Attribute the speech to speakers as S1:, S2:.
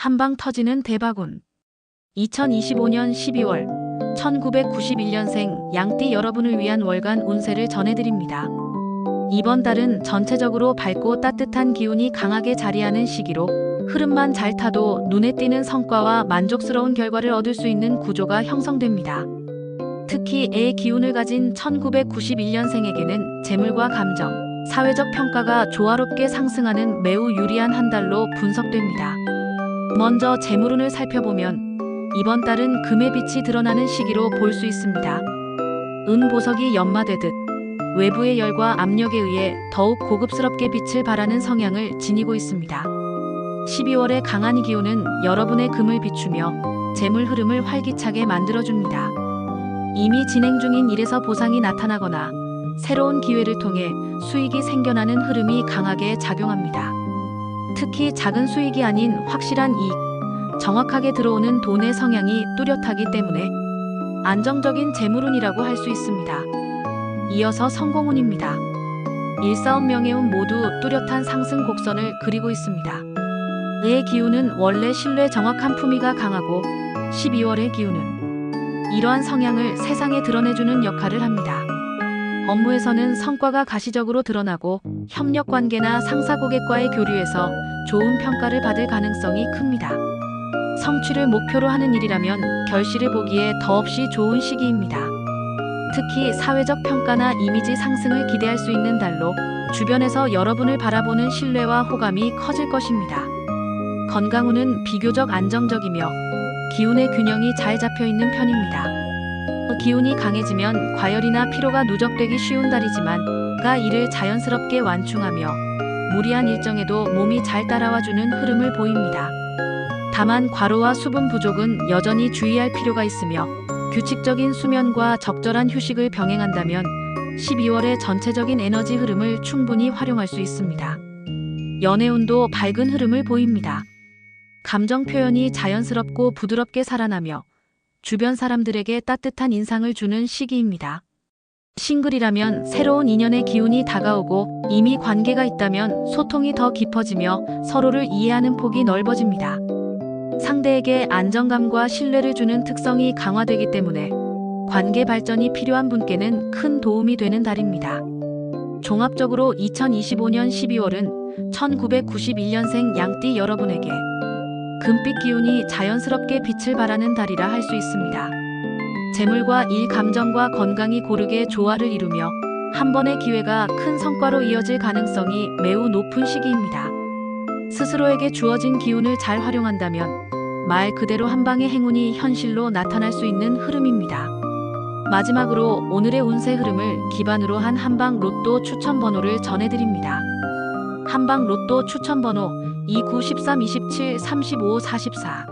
S1: 한방 터지는 대박운. 2025년 12월 1991년생 양띠 여러분을 위한 월간 운세를 전해드립니다. 이번 달은 전체적으로 밝고 따뜻한 기운이 강하게 자리하는 시기로 흐름만 잘 타도 눈에 띄는 성과와 만족스러운 결과를 얻을 수 있는 구조가 형성됩니다. 특히 애의 기운을 가진 1991년생에게는 재물과 감정, 사회적 평가가 조화롭게 상승하는 매우 유리한 한 달로 분석됩니다. 먼저 재물운을 살펴보면 이번 달은 금의 빛이 드러나는 시기로 볼 수 있습니다. 은 보석이 연마되듯 외부의 열과 압력에 의해 더욱 고급스럽게 빛을 발하는 성향을 지니고 있습니다. 12월의 강한 이 기운은 여러분의 금을 비추며 재물 흐름을 활기차게 만들어줍니다. 이미 진행 중인 일에서 보상이 나타나거나 새로운 기회를 통해 수익이 생겨나는 흐름이 강하게 작용합니다. 특히 작은 수익이 아닌 확실한 이익, 정확하게 들어오는 돈의 성향이 뚜렷하기 때문에 안정적인 재물운이라고 할 수 있습니다. 이어서 성공운입니다. 일사업 명예운 모두 뚜렷한 상승 곡선을 그리고 있습니다. 의 기운은 원래 신뢰 정확한 품위가 강하고 12월의 기운은 이러한 성향을 세상에 드러내주는 역할을 합니다. 업무에서는 성과가 가시적으로 드러나고 협력 관계나 상사 고객과의 교류에서 좋은 평가를 받을 가능성이 큽니다. 성취를 목표로 하는 일이라면 결실을 보기에 더없이 좋은 시기입니다. 특히 사회적 평가나 이미지 상승을 기대할 수 있는 달로 주변에서 여러분을 바라보는 신뢰와 호감이 커질 것입니다. 건강운은 비교적 안정적이며 기운의 균형이 잘 잡혀 있는 편입니다. 기운이 강해지면 과열이나 피로가 누적되기 쉬운 달이지만 가 이를 자연스럽게 완충하며 무리한 일정에도 몸이 잘 따라와주는 흐름을 보입니다. 다만 과로와 수분 부족은 여전히 주의할 필요가 있으며 규칙적인 수면과 적절한 휴식을 병행한다면 12월의 전체적인 에너지 흐름을 충분히 활용할 수 있습니다. 연애운도 밝은 흐름을 보입니다. 감정 표현이 자연스럽고 부드럽게 살아나며 주변 사람들에게 따뜻한 인상을 주는 시기입니다. 싱글이라면 새로운 인연의 기운이 다가오고 이미 관계가 있다면 소통이 더 깊어지며 서로를 이해하는 폭이 넓어집니다. 상대에게 안정감과 신뢰를 주는 특성이 강화되기 때문에 관계 발전이 필요한 분께는 큰 도움이 되는 달입니다. 종합적으로 2025년 12월은 1991년생 양띠 여러분에게 금빛 기운이 자연스럽게 빛을 발하는 달이라 할 수 있습니다. 재물과 일 감정과 건강이 고르게 조화를 이루며 한 번의 기회가 큰 성과로 이어질 가능성이 매우 높은 시기입니다. 스스로에게 주어진 기운을 잘 활용한다면 말 그대로 한 방의 행운이 현실로 나타날 수 있는 흐름입니다. 마지막으로 오늘의 운세 흐름을 기반으로 한 한방 로또 추천 번호를 전해드립니다. 한방 로또 추천 번호 29, 13, 27, 35, 44